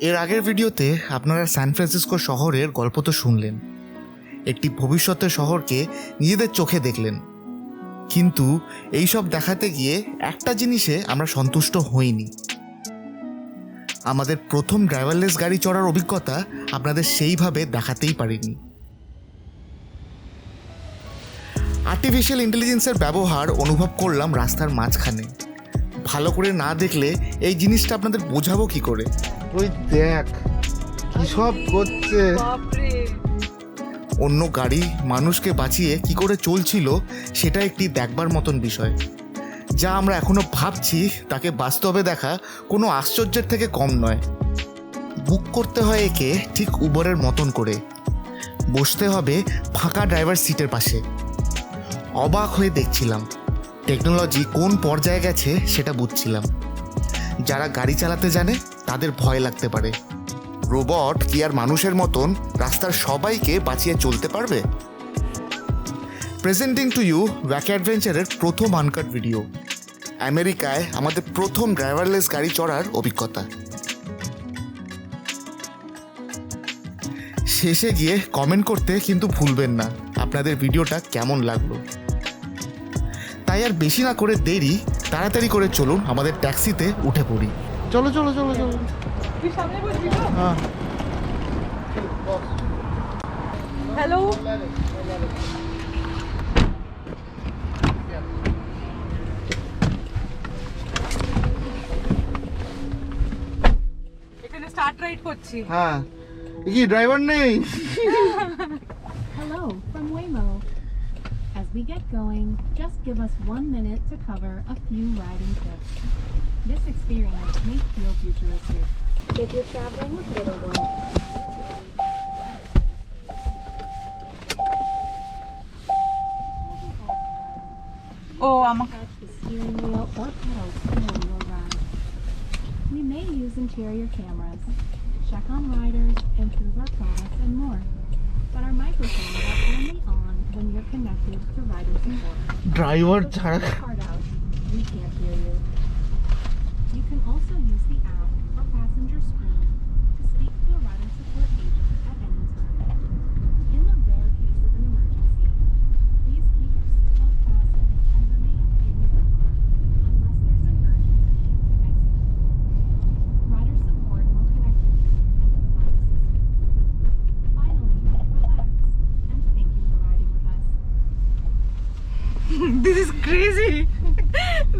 এর আগের ভিডিওতে আপনারা সান ফ্রান্সিসকো শহরের গল্প তো শুনলেন। একটি ভবিষ্যতের শহরকে নিজেদের চোখে দেখলেন। কিন্তু এই সব দেখাতে গিয়ে একটা জিনিসে আমরা সন্তুষ্ট হইনি। আমাদের প্রথম ড্রাইভারলেস গাড়ি চড়ার অভিজ্ঞতা আপনাদের সেইভাবে দেখাতেই পারিনি। আর্টিফিশিয়াল ইন্টেলিজেন্সের ব্যবহার অনুভব করলাম রাস্তার মাঝখানে। ভালো করে না দেখলে এই জিনিসটা আপনাদের বোঝাবো কি করে? ওই দেখ কি সব করছে। অন্য গাড়ি মানুষকে বাঁচিয়ে কি করে চলছিল সেটা একটি দেখবার মতন বিষয়। যা আমরা এখনও ভাবছি তাকে বাস্তবে দেখা কোনো আশ্চর্যের থেকে কম নয়। বুক করতে হয় একে ঠিক উবরের মতন করে। বসতে হবে ফাঁকা ড্রাইভার সিটের পাশে। অবাক হয়ে দেখছিলাম। টেকনোলজি কোন পর্যায়ে গেছে সেটা বুঝছিলাম। যারা গাড়ি চালাতে জানে, তাদের ভয় লাগতে পারে। রোবট কি আর মানুষের মতন রাস্তার সবাইকে বাঁচিয়ে চলতে পারবে? প্রেজেন্টিং টু ইউ ওয়াক অ্যাডভেঞ্চারের প্রথম আনকাট ভিডিও আমেরিকায় আমাদের প্রথম ড্রাইভারলেস গাড়ি চড়ার অভিজ্ঞতা। শেষে গিয়ে কমেন্ট করতে কিন্তু ভুলবেন না। আপনাদের ভিডিওটা কেমন লাগল? তাই আর বেশি না করে দেরি তাড়াতাড়ি করে চলুন আমাদের ট্যাক্সিতে উঠে পড়ি। চলো চলো চলো চলো। হ্যাঁ। হ্যালো? এখানে স্টার্ট রাইড করছি। হ্যাঁ। কি ড্রাইভার নেই? we get going, just give us one minute to cover a few riding tips. This experience may feel futuristic. If you're traveling with little ones, Oh, I'm okay. the steering wheel. We may use interior cameras, check on riders, improve our products, and more. But our microphones are only on. When you're connected to rider support. Driver check. out. We can't hear you. You can also use the app or passenger screen to speak to a rider support agent. This is crazy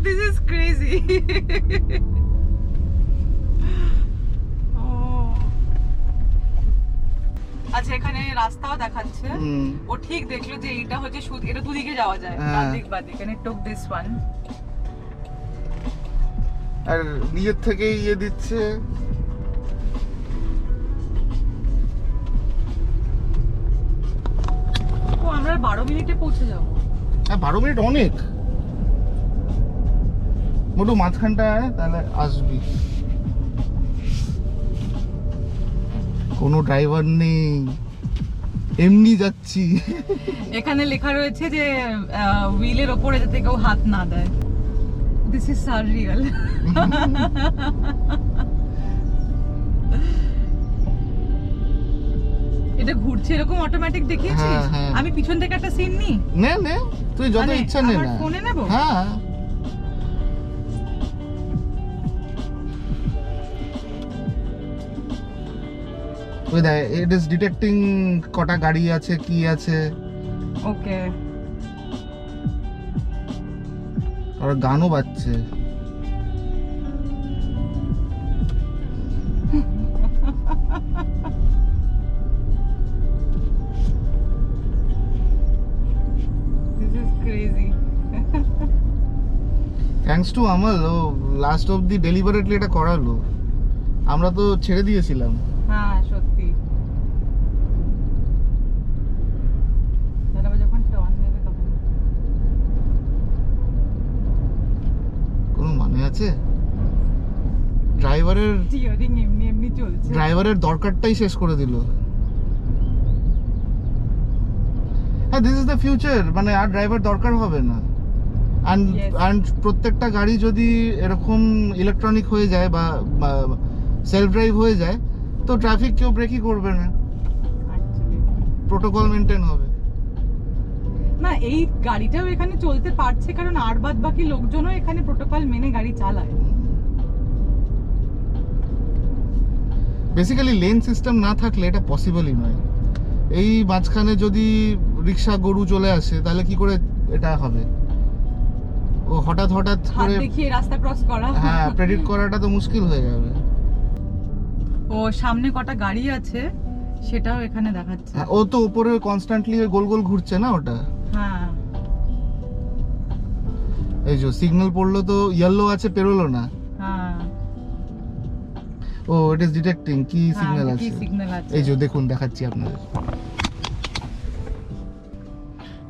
this is crazy আচ্ছা এখানে রাস্তাও দেখাচ্ছে। ও ঠিক দেখল যে এইটা হচ্ছে সুদ এটা দুদিকে যাওয়া যায়। ডান দিক বাঁ এখানে টুক দিস ওয়ান আর নিজের থেকেই ইয়ে দিচ্ছে। ও আমরা বারো মিনিটে পৌঁছে যাব। হ্যাঁ বারো মিনিট অনেক। মোটু মাঝখানটা তাহলে আসবি। কোনো ড্রাইভার নেই। এমনি যাচ্ছি। এখানে লেখা রয়েছে যে হুইলের ওপরে যাতে কেউ হাত না দেয়। দিস ইজ সার রিয়েল এটা ঘুরছে এরকম অটোমেটিক দেখিয়েছিস? হ্যাঁ, হ্যাঁ। আমি পিছন থেকে একটা সিন নিই নে নে তুই যত মানে ইচ্ছা নে না। ফোনে নেব? হ্যাঁ। ওই দেখ ইট ইজ ডিটেক্টিং কটা গাড়ি আছে কি আছে। ওকে আর গানও বাজছে। থ্যাঙ্কস টু আমল ও লাস্ট অব দি ডেলিভারেটলি এটা করালো। আমরা তো ছেড়ে দিয়েছিলাম। হ্যাঁ সত্যি। কোনো মানে আছে? ড্রাইভারের এমনি এমনি চলছে। ড্রাইভারের দরকারটাই শেষ করে দিল। হ্যাঁ দিস ইজ দ্য ফিউচার মানে আর ড্রাইভার দরকার হবে না। অ্যান্ড অ্যান্ড প্রত্যেকটা গাড়ি যদি এরকম ইলেকট্রনিক হয়ে যায় বা সেলফ ড্রাইভ হয়ে যায় তো ট্রাফিক কেউ ব্রেকই করবে না। প্রোটোকল মেনটেন হবে। না এই গাড়িটাও এখানে চলতে পারছে কারণ আর বাদ বাকি লোকজনও এখানে প্রোটোকল মেনে গাড়ি চালায়। বেসিক্যালি লেন সিস্টেম না থাকলে এটা পসিবলই নয়। এই মাঝখানে যদি রিক্সা গরু চলে আসে তাহলে কি করে এটা হবে? ও হঠাৎ হঠাৎ করে দেখিয়ে রাস্তা ক্রস করা। হ্যাঁ প্রেডিক্ট করাটা তো মুশকিল হয়ে যাবে। ও সামনে কটা গাড়ি আছে সেটাও এখানে দেখাচ্ছে। হ্যাঁ, ও তো উপরে কনস্ট্যান্টলি গোল গোল ঘুরছে না ওটা? হ্যাঁ। এই যে সিগন্যাল পড়ল তো ইয়েলো আছে পেরোলো না। হ্যাঁ। ও ইট ইজ ডিটেক্টিং কি সিগন্যাল আছে? এই যে দেখুন দেখাচ্ছি আপনাদের।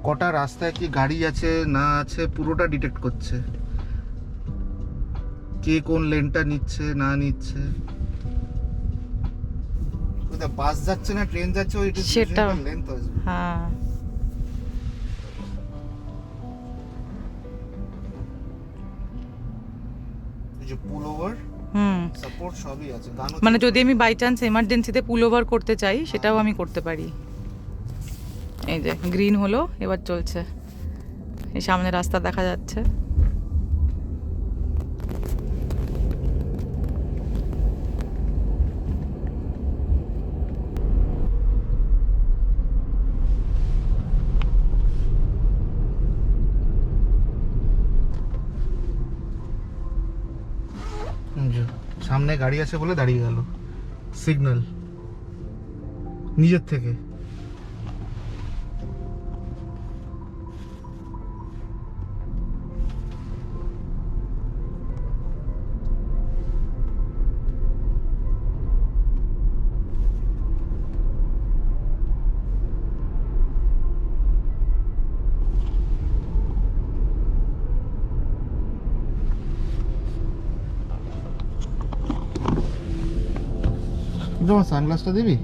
কটা রাস্তায় কি গাড়ি আছে না আছে পুরোটা ডিটেক্ট করছে। কে কোন লেনটা নিচ্ছে না নিচ্ছে। বাস যাচ্ছে না ট্রেন যাচ্ছে ওই। লেন তো হ্যাঁ। যে হুম। সাপোর্ট সবই আছে। মানে যদি আমি বাই চান্স এমার্জেন্সিতে পুল ওভার করতে চাই সেটাও আমি করতে পারি। এই যে গ্রিন হলো, এবার চলছে। এই সামনে রাস্তা দেখা যাচ্ছে। সামনে গাড়ি আছে বলে দাঁড়িয়ে গেল। সিগন্যাল নিজের থেকে। তোমার সানগ্লাসটা দিবি?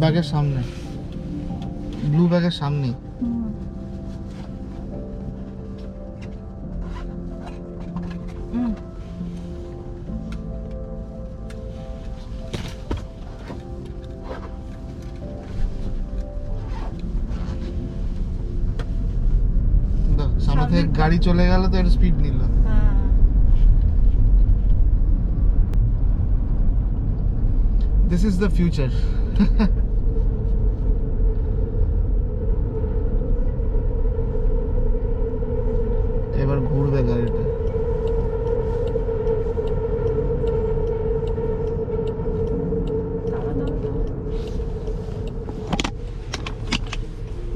ব্যাগের সামনে। ব্লু ব্যাগের সামনে গাড়ি চলে গেল তো এর স্পিড নিল হ্যাঁ দিস ইজ দ্য ফিউচার এবার ঘুরবে গাড়িটা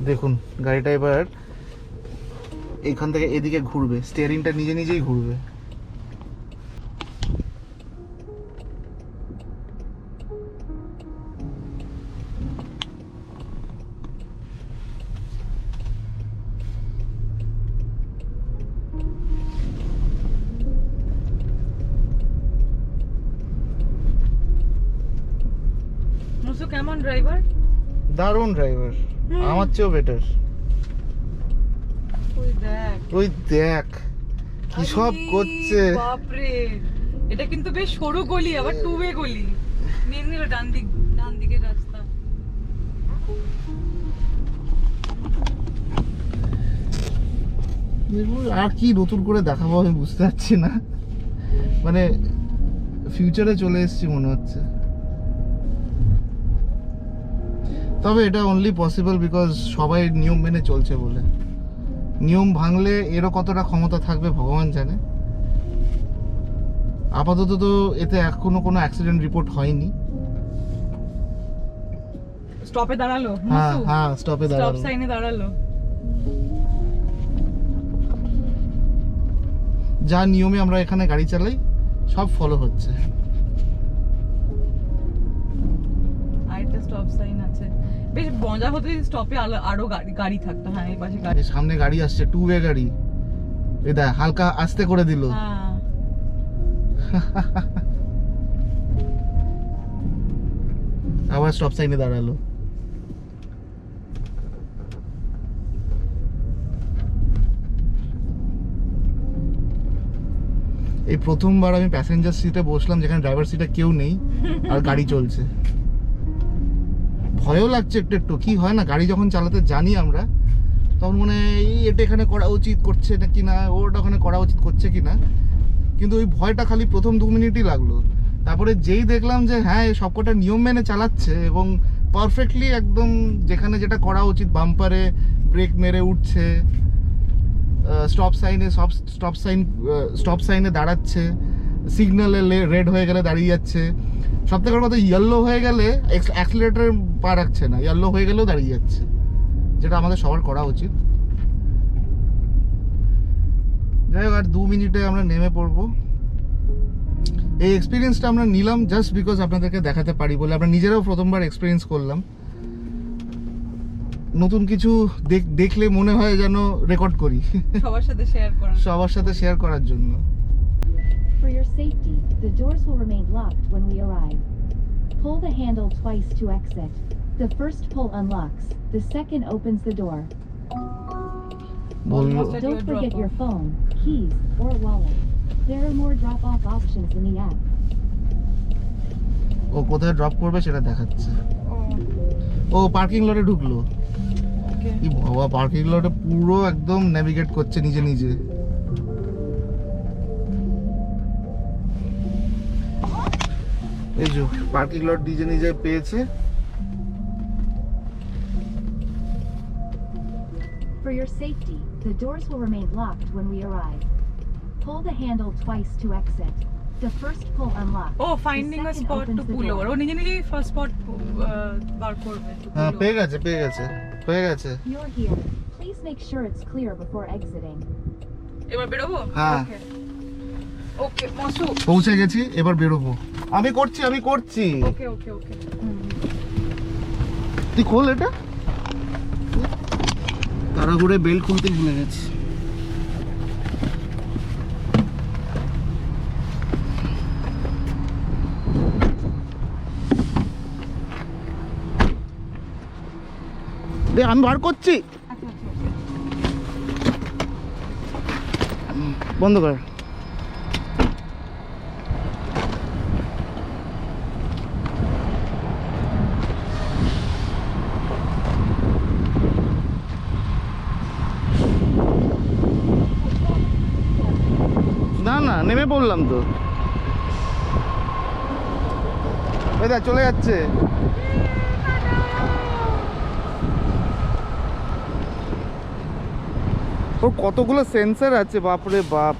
দেখুন গাড়িটা এবার এইখান থেকে এদিকে ঘুরবে স্টিয়ারিংটা নিজে নিজেই ঘুরবে মুসু কেমন ড্রাইভার দারুণ ড্রাইভার আমার চেয়েও বেটার ওই দেখ। ওই দেখ কি সব করছে। বাপরে এটা কিন্তু বেশ সরু গলি আবার টু ওয়ে গলি। নিয়ে নিল ডান দিক ডান দিকের রাস্তা। আর কি নতুন করে দেখাবো আমি বুঝতে পারছি না। মানে ফিউচারে চলে এসেছি মনে হচ্ছে। তবে এটা অনলি পসিবল বিকজ সবাই নিয়ম মেনে চলছে বলে। নিয়ম ভাঙলে এরও কতটা ক্ষমতা থাকবে ভগবান জানে। আপাতত তো এতে এখনও কোনো অ্যাক্সিডেন্ট রিপোর্ট হয়নি। স্টপে দাঁড়াল হ্যাঁ হ্যাঁ স্টপে স্টপ সাইনে দাঁড়াল। যা নিয়মে আমরা এখানে গাড়ি চালাই সব ফলো হচ্ছে। আর স্টপ সাইন আছে। বেশ মজা হতো স্টপে আরও গাড়ি গাড়ি থাকতো। হ্যাঁ এই পাশে গাড়ি সামনে গাড়ি আসছে টু ওয়ে গাড়ি। এই দেখ হালকা আস্তে করে দিল। হ্যাঁ। আবার স্টপ সাইনে দাঁড়াল। এই প্রথমবার আমি প্যাসেঞ্জার সিটে বসলাম যেখানে ড্রাইভার সিটে কেউ নেই আর গাড়ি চলছে। ভয়ও লাগছে একটু একটু। কি হয় না, গাড়ি যখন চালাতে জানি আমরা, তখন মনে এই, এটা এখানে করা উচিত করছে না কি না, ওটা ওখানে করা উচিত করছে কি না? কিন্তু ওই ভয়টা খালি প্রথম দু মিনিটই লাগল। তারপরে যেই দেখলাম যে হ্যাঁ সবকটা নিয়ম মেনে চালাচ্ছে এবং পারফেক্টলি একদম যেখানে যেটা করা উচিত, বাম্পারে ব্রেক মেরে উঠছে স্টপ সাইনে সব, স্টপ সাইন স্টপ সাইনে দাঁড়াচ্ছে সিগনালে রেড হয়ে গেলে দাঁড়িয়ে যাচ্ছে। সব থেকে কথা ইয়েলো হয়ে গেলে অ্যাক্সিলেটার পা রাখছে না। ইয়েলো হয়ে গেলেও দাঁড়িয়ে যাচ্ছে যেটা আমাদের সবার করা উচিত। যাই হোক আর দু মিনিটে আমরা নেমে পড়ব। এই এক্সপিরিয়েন্সটা আমরা নিলাম জাস্ট বিকজ আপনাদেরকে দেখাতে পারি বলে। আমরা নিজেরাও প্রথমবার এক্সপিরিয়েন্স করলাম। নতুন কিছু দেখ- দেখলে মনে হয় যেন রেকর্ড করি। সবার সাথে শেয়ার করা সবার সাথে শেয়ার করার জন্য। For your safety, the doors will remain locked when we arrive. Pull the handle twice to exit. The first pull unlocks, the second opens the door. বললো Almost at your Don't forget drop-off. your phone, keys, or wallet. There are more drop-off options in the app. ও কোথায় drop করবে সেটা দেখাচ্ছে ও parking লটে ঢুকলো কি বাবা parking লটে পুরো একদম নেভিগেট করছে নিজে নিজে এই যে পার্কিং লট নিজে নিজে পেয়েছে For your safety, the doors will remain locked when we arrive. Pull the handle twice to exit. The first pull unlocks. Oh finding a the second spot opens to the pool door. Over ও নিজে নিজেই first spot বার করবে to pull হ্যাঁ পেয়ে গেছে পেয়ে গেছে পেয়ে গেছে You're here. Please make sure it's clear before exiting. এবার বেরোবো হ্যাঁ। ওকে মসু পৌঁছে গেছি এবার বেরোবো। আমি করছি আমি করছি। ওকে ওকে ওকে তুই খোল এটা। তাড়াহুড়ে বেল খুলতে ভুলে গেছি। আমি বার করছি। বন্ধ কর না পড়লাম তো। দেখ চলে যাচ্ছে। ওর কতগুলো সেন্সার আছে বাপরে বাপ।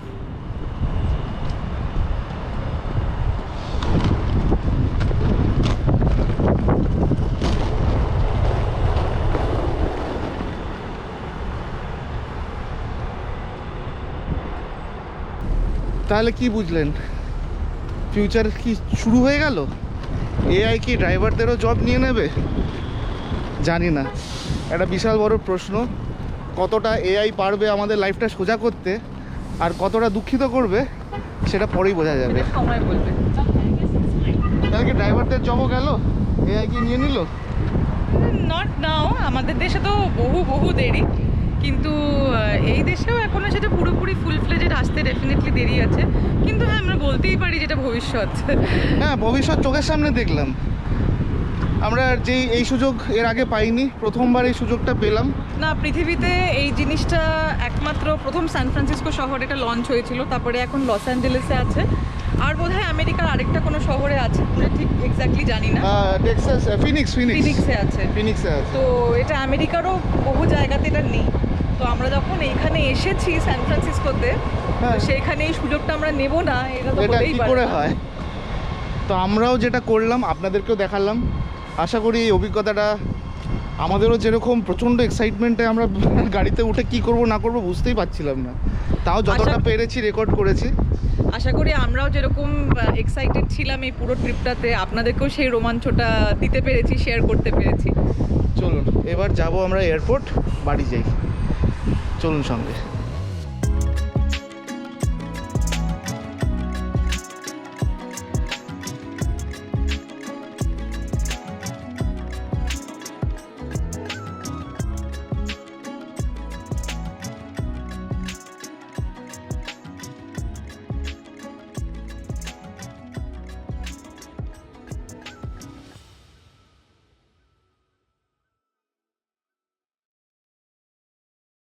তাহলে কি বুঝলেন? ফিউচার কি শুরু হয়ে গেল? এআই কি ড্রাইভারদেরও জব নিয়ে নেবে? জানি না। একটা বিশাল বড় প্রশ্ন। কতটা এআই পারবে আমাদের লাইফটা সোজা করতে? আর কতটা দুঃখিত করবে? সেটা পরেই বোঝা যাবে। তাহলে কি ড্রাইভারদের জবও গেল? এআই কি নিয়ে নিল? নট নাও আমাদের দেশে তো বহু বহু দেরি। কিন্তু এই দেশেও এখনও সেটা পুরোপুরি ফুল ফ্লেজেড আসতে ডেফিনেটলি দেরি আছে। কিন্তু হ্যাঁ আমরা বলতেই পারি যেটা ভবিষ্যৎ। হ্যাঁ ভবিষ্যৎ চোখের সামনে দেখলাম। আমরা যেই এই সুযোগ এর আগে পাইনি প্রথমবার এই সুযোগটা পেলাম। না পৃথিবীতে এই জিনিসটা একমাত্র প্রথম সান ফ্রান্সিসকো শহরে এটা লঞ্চ হয়েছিল তারপরে এখন লস অ্যাঞ্জেলেসে আছে। আর বোধহয় আমেরিকার আরেকটা কোনো শহরে আছে ঠিক এক্স্যাক্টলি জানি না। টেক্সাস ফিনিক্স ফিনিক্স ফিনিক্সে আছে। ফিনিক্সে আছে। তো এটা আমেরিকারও বহু জায়গাতে এটা নেই। তো আমরা যখন এইখানে এসেছি সান ফ্রান্সিসকোতে সেখানে এই সুযোগটা আমরা নেব না এটা তো হতেই করে হয়? তো আমরাও যেটা করলাম আপনাদেরকেও দেখালাম। আশা করি এই অভিজ্ঞতাটা আমাদেরও যেরকম প্রচণ্ড এক্সাইটমেন্টে আমরা গাড়িতে উঠে কি করব না করব বুঝতেই পারছিলাম না। তাও যতটা পেরেছি রেকর্ড করেছি। আশা করি আমরাও যেরকম এক্সাইটেড ছিলাম এই পুরো ট্রিপটাতে আপনাদেরকেও সেই রোমাঞ্চটা দিতে পেরেছি শেয়ার করতে পেরেছি। চলুন এবার যাব আমরা এয়ারপোর্ট বাড়ি যাই। চলুন সঙ্গে।